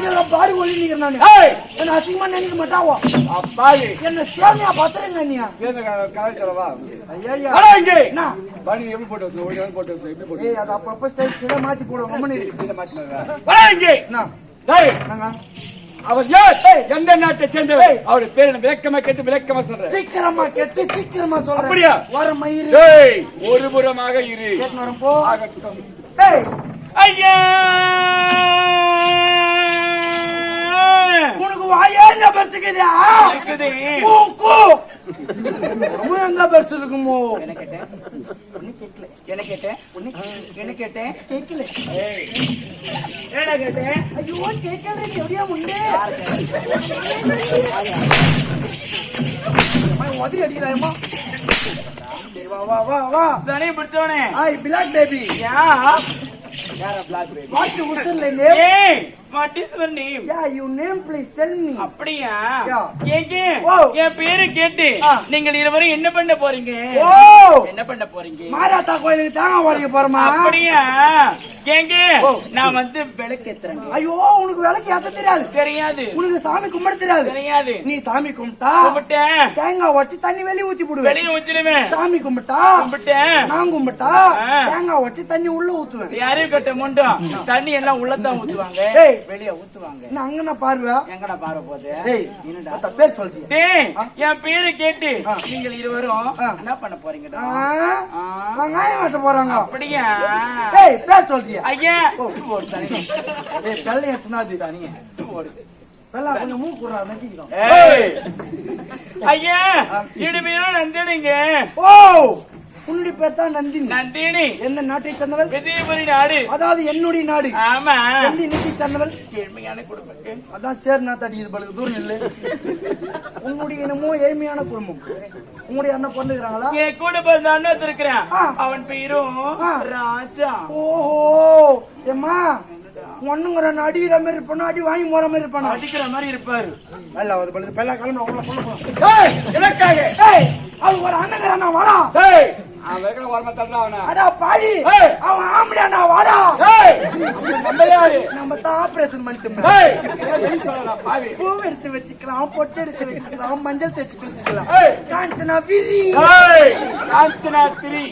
அடிக்கிற பாரு நிக்கிறேன் நானு. என்ன அசிங்கமா நினைக்க மாட்டாவோ? அப்பாவி என்ன சேமியா பத்திரங்க நீ. கலக்கிறவா ஐயா என்ன? பணி எப்படி போட்டு வச்சு? ஒரு போட்டு வச்சு. எப்படி போட்டு அது அப்பப்ப ஸ்டைல் மாத்தி போடுவோம் ரொம்ப நீ வச்சு மாட்டினாங்க அடா இங்கே. என்ன? அவர் யார் எந்த நாட்டை சேர்ந்தவர் அவருடைய பேர் விளக்கமா கேட்டு விளக்கமா சொல்றேன். சீக்கிரமா கேட்டு சீக்கிரமா சொல்றேன். அப்படியா? வர மயிறு ஒரு புறமாக இரு. வரும் போ. ஐயா! உனக்கு வாயே எங்க இருக்குது. மூக்கு எங்க இருக்குமோ என்ன கேட்டேன்? என்ன கேட்டேன்? என்ன கேட்டேன்? கேட்கல. ஏய், என்னடா கேட்டேன்? ஐயோ கேட்கல. எப்படியா முன்னே உதறி அடிக்கிறாயம்மா சரி வா வா வா வா. சனி பிடிச்சவனே. ஹாய் பிளாக் பேபி யா யாரா black baby what you usual name ஏய்! What is your name ya you name please tell me அப்படியா. கேக்கு. என் பேரு கேட்டு. ஆ. நீங்கள் இருவரும் என்ன பண்ண போறீங்க? ஓ என்ன பண்ண போறீங்க? மாராத்தா கோயிலுக்கு தேங்காய் உடைக்க போறோமா? அப்படியா? கேங்க ஓ. நான் வந்து விளக்கேத்துறேன். ஐயோ உனக்கு விளக்கு ஏத்த தெரியாது. தெரியாது. உனக்கு சாமி கும்பிட தெரியாது. தெரியாது. நீ சாமி கும்பிட்டா கும்பிட்டேன். தேங்காய் உடச்சு தண்ணி வெளிய ஊத்தி போடுவேன் வெளியே வச்சிருவேன் சாமி கும்பிட்டா கும்பிட்டேன். நான் கும்பிட்டா. தேங்காய் உடச்சு தண்ணி உள்ள ஊத்துவேன். யாரையும் கட்ட முண்டும் தண்ணி எல்லாம் உள்ளதான் ஊத்துவாங்க. ஏய். வெளியே ஊத்துவாங்க. என்ன அங்கன பாருவா எங்கடா பாரு போது ஏய் அத்த பேர் சொல்றியா. டேய் என் பேரு கேட்டு ஆ. நீங்கள் இருவரும். என்ன பண்ண போறீங்கடா. வெங்காயம் வெட்ட போறாங்க. அப்படியா? ஏய் பேர் சொல்றியா. ஐயா. ஒரு தனி ஏய் வெள்ளை எத்தனாது தனிய ஒரு வெள்ளா கொஞ்சம் மூக்கு விடுறா நெஞ்சிக்கிறோம் ஏய். ஐயா இடுமையிலும் நந்தினிங்க. ஓ. உன்னுடைய பேர் தான் நந்தினி. நந்தினி. எந்த நாட்டை சேர்ந்தவள்? விஜயபுரி நாடு. அதாவது என்னுடைய நாடு. ஆமா. எந்த இன்னைக்கு சேர்ந்தவள்? ஏழ்மையான குடும்பம். அதான் சேர் நான் தடிக்குது பழுக்கு தூரம் இல்லை. உன்னுடைய என்னமோ ஏழ்மையான குடும்பம். உங்களுடைய அண்ணன் பிறந்துக்கிறாங்களா என் கூட பிறந்த அண்ணன் இருக்கிறான். அவன் பேரும். ராஜா. ஓஹோ. ஏம்மா ஒண்ணுங்கிற அடிக்கிற மாதிரி இருப்பானா? அடி வாங்கி போற மாதிரி இருப்பானா? அடிக்கிற மாதிரி இருப்பாரு. இல்ல அது பழுது பெல்லா கிளம்புற உள்ள உள்ள போ. ஏய், எதற்காக ஏய். அது ஒரு அண்ணங்கிற அண்ணா வாடா. அவன் தள்ளுறா அவனை. அடா ஏய். அவன் ஆம்பளை வாடா! நம்ம யாரு? நம்ம தான் ஆபரேஷன் பண்ணிட்டோம். பாவி? பூ எடுத்து வச்சுக்கலாம் பொட்டு எடுத்து வச்சுக்கலாம் மஞ்சள் தேய்ச்சி குளிச்சுக்கலாம். காஞ்சனா விரி. காஞ்சனா திரி.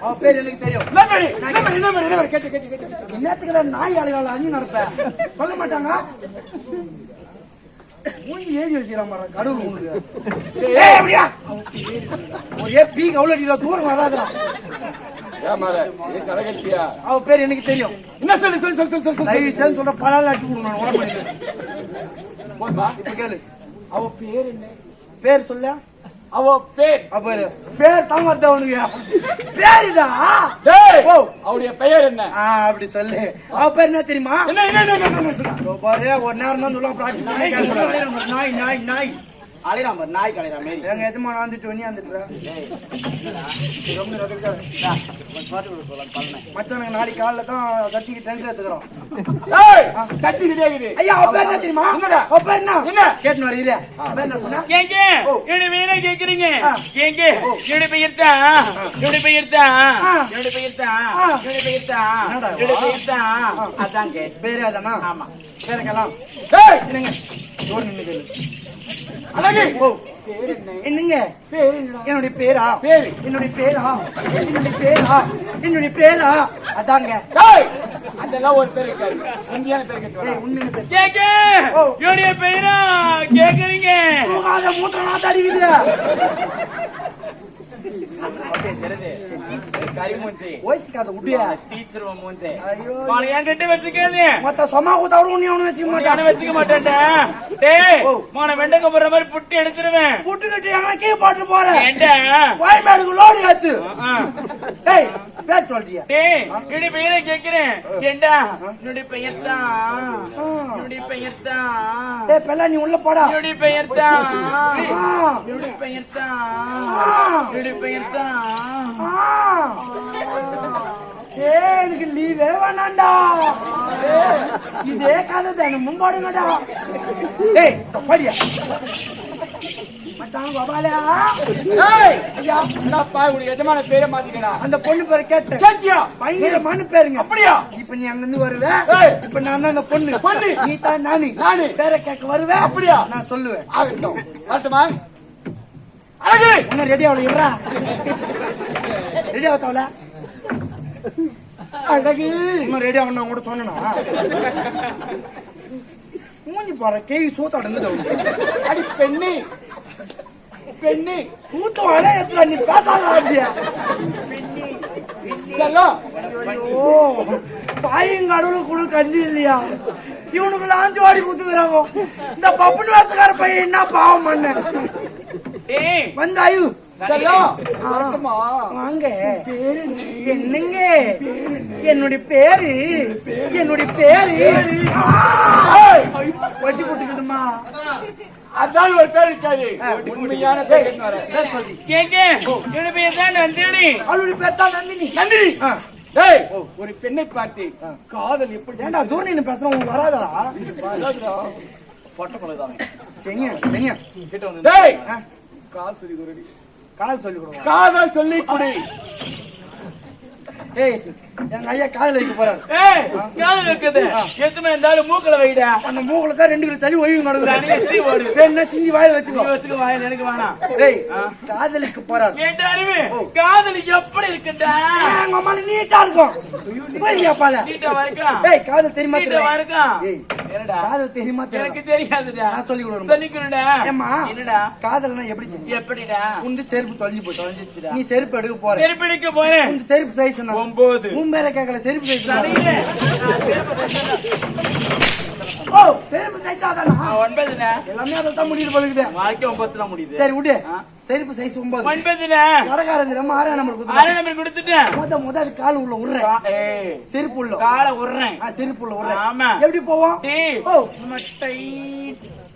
அவ பேர் எனக்கு தெரியும். என்ன மாதிரி, என்ன மாதிரி, என்ன மாதிரி, என்ன மாதிரி, கேட்டு, கேட்டு, கேட்டு. இன்னத்துக்கு நாய் ஆளுகளை அஞ்சு நடப்பேன் சொல்ல மாட்டாங்க. மூஞ்சி ஏறி வச்சுக்கிறான் பாரு, கடவுள் உங்களுக்கு ஏய், அப்படியா? ஒரே பீக் அவ்வளோ அடிக்கிற தூரம் வராதுடா ஏன் மாற? அவ பேர் எனக்கு தெரியும் என்ன சொல்லு சொல்லு சொல்லு சொல்லு சொல்லு தயவு செய்து சொல்ற பல நாள் அடிச்சு கொடுக்கணும் உடம்பு பண்ணிட்டு. போதுமா? இப்ப கேளு அவ பேர் என்ன பேர் சொல்ல அவ பேர். அவ பேரு தான் வருது அவனுக்கு பேருடா ஓ. அவருடைய பெயர் என்ன? அப்படி சொல்லு. அவ பேர் என்ன தெரியுமா? என்ன என்ன பாரு ஒரு நேரம் தான் சொல்லுவான் பிராக்டிஸ் பண்ணி கேட்கணும் நாய் நாய். நாய் அலைறாம நாய் கலைறா மாரி. எங்க எஜமான வந்துட்டு நீ வந்துட்டு மச்சானுங்க நாளைக்கு காலைல தான் கத்திக்கு டென்ஷன் எடுத்துக்கிறோம். ஏய், சட்டி கிடையாது ஐயா அவ பேர் என்ன தெரியுமா? என்னடா? அவ பேர் என்ன? என்ன? கேட்டு வர இரு அவ பேர் என்ன சொன்னா? ஏங்க ஓ. என்னுடைய பேரை கேக்குறீங்க? ஆ. ஏங்க என்னுடைய பெயர் தான் என்னுடைய பெயர் தான் பெயர் பெயர் என்னடா? பெயர் தான் அதாங்க. பேரு அதானா? ஆமா. பேருக்கலாம் ஏய், என்னங்க? பேர் என்னங்க? பேர் என்னடா என்னுடைய பேரா? பேரு. என்னுடைய பேரா? என்னுடைய பேரா? என்னுடைய பேரா? அதாங்க. அதெல்லாம் ஒரு பேர் இருக்காது. உண்மையான பேர் உண்மையான பேர். கேக்க. என்னுடைய பெயரா? கேக்குறீங்க? போகாத மூத்திர நாத்த அடிக்குது கறி மூஞ்சி ஓய்சிக்காத உடியா டீச்சர் மூஞ்சி ஐயோ. அவனை என்கிட்ட வச்சுக்காது மொத்த சொமா கூத்தாவும் உன்னை அவனு வச்சுக்க மாட்டான் வச்சுக்க மாட்டேன்டா டேய். மோன வெண்டக்க போடுற மாதிரி புட்டி எடுத்துருவேன் புட்டு கட்டி போட்டு போறேன் ஏண்டா கோயம்பேடுக்கு லோடு ஏத்து ஆ. டேய் பேர் சொல்றியா டேய் என்னுடைய பெயரை கேக்குறேன் ஏண்டா என்னுடைய பெயர் தான் என்னுடைய பெயர் தான் டேய் பெல்லா நீ உள்ள போடா என்னுடைய பெயர் தான். என்னுடைய பெயர் தான். என்னுடைய பெயர் தான் ஏய் எனக்கு லீவே வேணாண்டா. ஏய், இதே கதை தானே மும்பாடுங்கடா. டேய் படியா மச்சான் ஏய் ஐயா. என்னடா பாய் உனக்கு எஜமான பேரை மாத்திக்கடா? அந்த பொண்ணு பேரை கேட்டேன். கேட்டியா? பயங்கரமான பேருங்க. அப்படியா? இப்ப நீ அங்க இருந்து வருவ? ஏய். இப்ப நான் தான் அந்த பொண்ணு. பொண்ணு. நீ தான் நானு. நானு. பேரை கேட்க வருவேன் அப்படியா? நான் சொல்லுவேன். ஆகட்டும். வரட்டுமா? அழகு! இன்னும் ரெடி ஆகல ரெடி ஆகத்தவல அழகு. இன்னும் ரெடி ஆகணும் கூட சொன்னா மூஞ்சி பாரு கேவி சூத்த அடங்குது அடி பெண்ணு. பெண்ணு சூத்த வள எத்துல நீ பேசாத அப்படியா? செல்லம் ஐயோ பாயும் கடவுள் குழு கண்ணி இல்லையா? இவனுக்கு லாஞ்சு வாடி குத்துக்கிறாங்க. இந்த பப்புனு வேசக்கார பையன் என்ன பாவம் பண்ண? ஏய். வந்து ஐயோ வாங்க. என்னங்க? என்னுடைய பேரு? என்னுடைய பேரு? வட்டி போட்டுக்குதுமா அதான் ஒரு பேர் இருக்காது உண்மையான பேர் தான் நந்தினி. அவளுடைய பேர் தான் நந்தினி. நந்தினி. ஒரு பெண்ணை பார்த்து காதல் எப்படி ஏண்டா தூரம் நின்னு பேசுற உனக்கு வராதடா. சரியா சரியா டேய். ஆ, கால் சொல்லி கொடுடி காதல் சொல்லி காதல் சொல்லி கொடு. ஏய் எங்க ஐயா காதல வைக்க போறாரு. காதல் வைக்கிறது எத்தனை இருந்தாலும் மூக்கல வைடா. அந்த மூக்கல தான் ரெண்டு கிலோ சளி ஓய்வு நடக்குது. வேணா சிந்தி வாயில வச்சுக்கோ வச்சுக்கோ வாயில எனக்கு வேணாம். டேய் காதலுக்கு போறாரு. கேட்டாருமே காதல் எப்படி இருக்குடா? எங்க அம்மா நீட்டா இருக்கும். போய் அப்பால. டேய் காதல் தெரியுமா தெரியுமா வரக்கா? என்னடா? காதல் தெரியுமா எனக்கு தெரியாதுடா. நான் சொல்லி கொடுறேன் சொல்லி கொடுடா ஏம்மா என்னடா? காதல்னா எப்படி தெரியும்? எப்படிடா? உண்டு செருப்பு தொலைஞ்சு போய் தொலைஞ்சிச்சுடா நீ செருப்பு எடுக்க போற செருப்பு எடுக்க போறேன். உன் செருப்பு சைஸ் என்ன? 9 வேற கேட்கல சரி விடு. செருப்பு சைஸ் ஒன்பது. ஒன்பதுண்ணே. வடகாரங்க ரொம்ப ஆறாம் நம்பர் கொடுத்து உள்ள செருப்பு உள்ள. எப்படி போவோம்?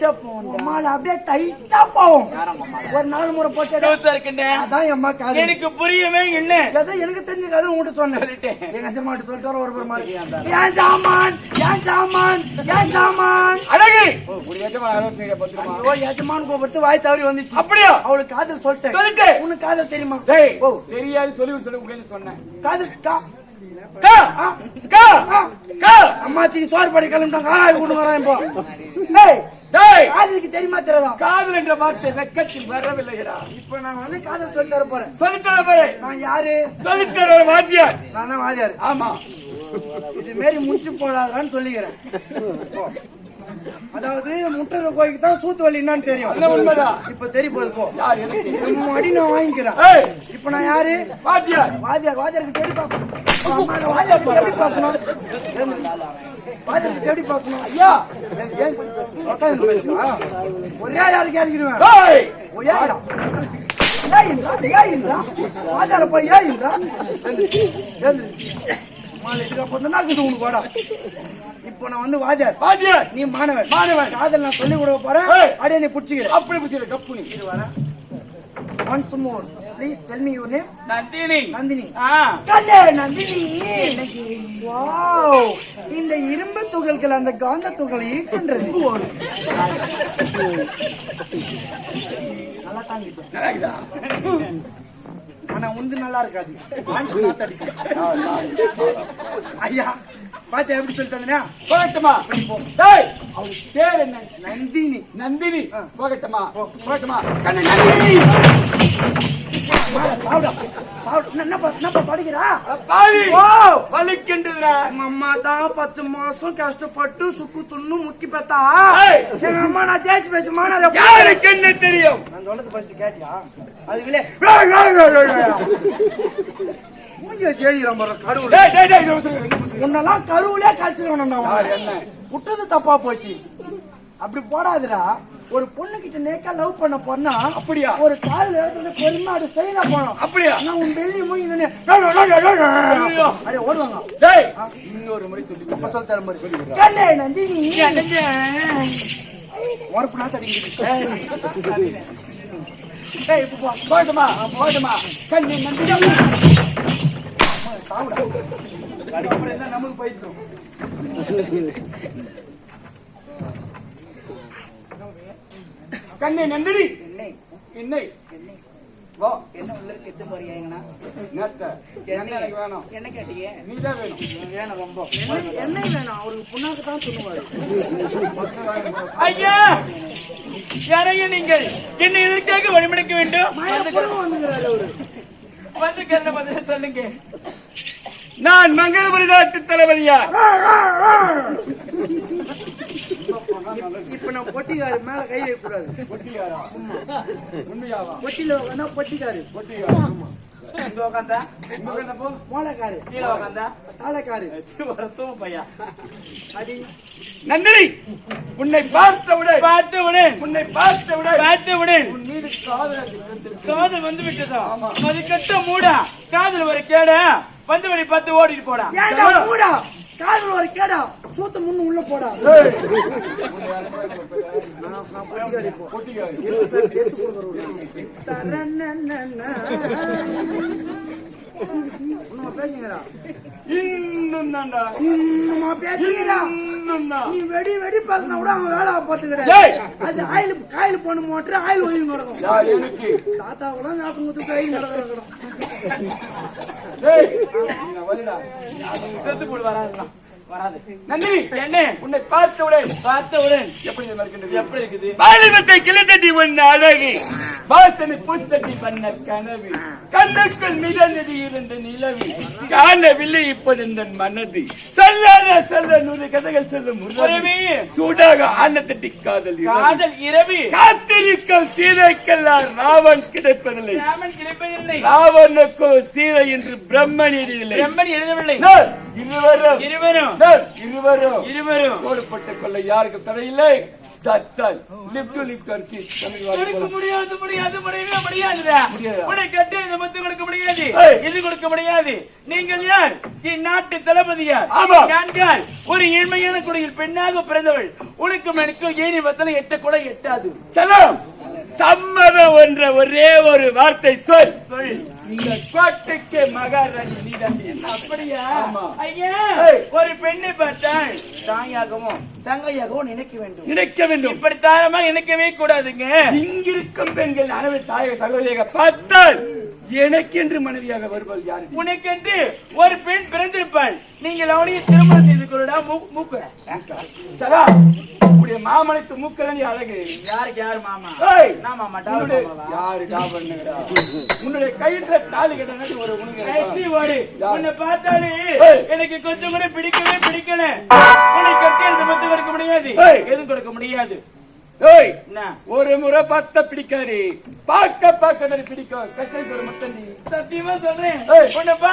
டைட்டா அப்படியே டைட்டா போவோம். ஒரு நாலு முறை போட்டு அதான் எம்மா காதல் எனக்கு புரியவே இல்லை. ஏதோ எனக்கு தெரிஞ்ச கதை உங்ககிட்ட சொன்னேன். எங்க சொல்லிட்டு வர ஒரு ஒரு மாதிரி. ஏன் சாமான் ஏன் சாமான் ஏன் சாமான் அழகு எஜமான கோபுரத்து வாய் தவறி வந்துச்சு. அப்படியா? அவளுக்கு காதல் சொல்லிட்டேன். சொல்லிட்டு. உனக்கு காதல் தெரியுமா? டேய் ஓ. தெரியாது சொல்லி சொல்லி சொன்னேன். காதல் கா. அம்மாச்சிக்கு சோறு படி கிளம்பிட்டாங்க கொண்டு வரேன் இப்போ. காதலுக்கு தெரியுமா தெரியாதா? காதல் என்ற வார்த்தை வெக்கத்தில் வரவில்லைடா இப்ப நான் வந்து காதல் சொல்லி தர போறேன். சொல்லித்தர பாரு நான் யாரு? ஒரு வாத்தியார். நான் தான் வாதியாரு ஆமா. இது மாரி முடிச்சு போடாதான்னு சொல்லிக்கிறேன். அதாவது முட்டை கோயிலுக்கு தான் சூத்து வலி என்னன்னு தெரியும். உண்மைதான். இப்ப தெரிய போகுது போ. அடி நான் வாங்கிக்கிறேன். இப்ப நான் யாரு? வாத்தியார். வாத்தியார் வாத்தியாருக்கு தேடி பார்க்கணும். வாத்தியாருக்கு எப்படி பேசணும் வாத்தியாருக்கு தேடி பேசணும் ஐயா! ஏன், ஏன்? ஒரே யாருக்கு இறங்கிடுவேன் ஓ, ஏன்டா? ஏன்டா? ஏன்டா? வாத்தியாரை போய் ஏன்டா? ஏந்திரு, ஏந்திரு. மாலை இதுக்கப்புறம் தான் இருக்குது உனக்கு வாடா. இப்போ நான் வந்து வாத்தியார் வாத்தியார் நீ மாணவன். மாணவன். காதல் நான் சொல்லி கொடுக்க போறேன். அப்படியே நீ புடிச்சுக்கிறேன் அப்படி புடிச்சல கப்பு நீ. Once more please tell me your name Nandini. Nandini. Nandini. Wow இந்த இரும்பு துகள்கள் அந்த காந்த துகளை இருக்கின்றது நல்லா நல்லாக்குதா ஆனா உந்து நல்லா இருக்காது. ஐயா பாத்தியா எப்படி சொல்லி தந்தனா போகட்டுமா? டேய் அவளுக்கு பேர் என்ன? நந்தினி. நந்தினி. போகட்டுமா? போகட்டுமா? கண்ணு நந்தினி. சாப்பிடா அம்மா தான் பத்து மாசம் கஷ்டப்பட்டு சுக்கு துண்ணு முக்கி பெத்தா. எங்க அம்மா நான் ஜெயிச்சு பேச மாணவ யாருக்கு என்ன தெரியும்? நான் சொல்றது படிச்சு கேட்டியா? அதுக்குள்ளே மூஞ்சி வச்சு எழுதிக்கிறான் பாரு கடவுள். உன்னெல்லாம் கருவிலே என்ன? விட்டது தப்பா போச்சு. அப்படி போடாதுடா. ஒரு பொண்ணு கிட்ட நேக்கா லவ் பண்ண போனா அப்படியா ஒரு கால் எடுத்து பொறுமை அப்படி ஸ்டைலா போனோம் அப்படியா ஆனா உன் வெளிய மூங்கி ஐயோ. அப்படியே ஓடுவாங்க டேய் இன்னொரு முறை சொல்லி அப்ப சொல்ல தர மாதிரி கண்ணே நந்தினி உரப்பு நாத்து அடிக்குது ஏய் இப்ப போ போகட்டுமா போகட்டுமா கண்ணு நந்தினி சாவுடா அப்புறம் என்ன நமக்கு பயிற்சிக்கும் கண்ணு நந்தினி. எண்ணெய் வா என்ன உள்ள எத்து போறீங்கன்னா நேத்த என்ன எனக்கு வேணும். என்ன கேட்டீங்க நீ தான் வேணும் வேணும் ரொம்ப. எண்ணெய் வேணும். அவருக்கு புண்ணாக்கு தான் சொல்லுவாரு. ஐயா யாரையும் நீங்கள். என்னை எதற்காக வழிமடைக்க வேண்டும்? வந்து கருண பதில் சொல்லுங்க. நான் மங்களபுரி நாட்டு தளபதியா? நான் பொட்டிக்காரு மேல கை பொட்டியாரா உண்மையாவா? பொட்டியில உட்காந்தா பொட்டிக்காரு. பொட்டியாரா இங்க உட்காந்தா எங்க வேணப்போ மோளக்காரு. கீழே உட்காந்தா தாளைக்காரு வரத்தும் பையா. அடி. நந்தினி! உன்னை பார்த்தவுடன் பார்த்தவுடன் உன்னை பார்த்தவுடன் பார்த்தவுடன் உன் மீது காதல் காதல் வந்து விட்டதா? அது கட்ட மூடா? காதல் ஒரு கேடா? வந்து வழி பார்த்து ஓடிட்டு போடா. மூடா? காதுல ஒரு கேடா சூத்த முன்னு உள்ள போடா. நான் பேசுங்கடா இன்னும் தான்டா இன்னுமா பேசுங்கடா இன்னும் தான் நீ வெடி வெடி பேசினா கூட அவன் வேலை பார்த்துக்கிறேன்! அது ஆயில் காயில் போன மோட்டர் ஆயில் நடக்கும் எனக்கு. தாத்தா கூட நாசம் குத்து கை நடக்கிறோம் டேய் நீ வரடா செத்து போடு வராதுலாம் வராது. நந்தினி என்ன? உன்னை பார்த்தவுடன் பார்த்தவுடன் எப்படி இருக்கின்றது எப்படி இருக்குது பாலிமத்தை உன் அழகு. வாசனை பூத்தடி பண்ண கனவு. கண்ணுக்குள் மிதந்தது இருந்த நிலவு. காணவில்லை இப்போது இந்த மனது. சொல்லாத சொல்ல நூறு கதைகள் சொல்லும். சூடாக ஆனத்தட்டி காதல். காதல் இரவு. காத்திருக்கும் சீதைக்கெல்லாம் ராவன் கிடைப்பதில்லை. ராமன் கிடைப்பதில்லை. ராவனுக்கோ சீதை என்று பிரம்மன் எழுதவில்லை. நான் இருவரும். இருவரும். நான் இருவரும். இருவரும். போடப்பட்ட கொள்ள யாருக்கும் தடையில்லை. தச்சால் லிப் டு லிப் கர்க்கி தமிழ் கொடுக்க முடியாது முடியாது முடியவே முடியாதுடா. முடியாதா? உன்னை கட்டி இந்த மத்து கொடுக்க முடியாது. இது கொடுக்க முடியாது. நீங்கள் யார்? இந்நாட்டு தளபதியார். நான்கால் ஒரு ஏழ்மையான குடியில் பெண்ணாக பிறந்தவள். உனக்கும் எனக்கும் ஏனி வத்தனை எட்ட கூட எட்டாது. செல்லம். சம்மதம் என்ற ஒரே ஒரு வார்த்தை சொல். சொல். இந்த கோட்டைக்கு மகாராணி நீதான் அப்படியா. ஐயா. ஒரு பெண்ணை பார்த்தால் தாயாகவும் தங்கையாகவும் நினைக்க வேண்டும். நினைக்க வேண்டும். இப்படி தாரமா நினைக்கவே கூடாதுங்க. இங்கிருக்கும் பெண்கள் அனைவரு தாயக சகோதரியாக பார்த்தால் எனக்கென்று மனைவியாக வருவாள் யாரு? உனக்கென்று ஒரு பெண் பிறந்திருப்பாள். நீங்கள் அவனையே திருமணம் செய்து கொள்ளடா மூக்குற. சரா உடைய மாமனுக்கு அழகு. யாருக்கு யாரு மாமா? ஏய், நான் மாமா உன்னுடைய-? யாரு? உன்னுடைய கையில தாலி கட்டணும் ஒரு உனக்கு. கட்சி ஓடு. உன்னை பார்த்தாலே ஏய். எனக்கு கொஞ்சம் கூட பிடிக்கவே பிடிக்கல. உன்னை கொடுக்க முடியாது. எதுவும் கொடுக்க முடியாது. ஒரு முறை பார்த்தா பிடிக்காது. பார்க்க பார்க்க பிடிக்கும். கட்டை ஒரு மத்தண்டி சத்தியமா சொல்றேன்.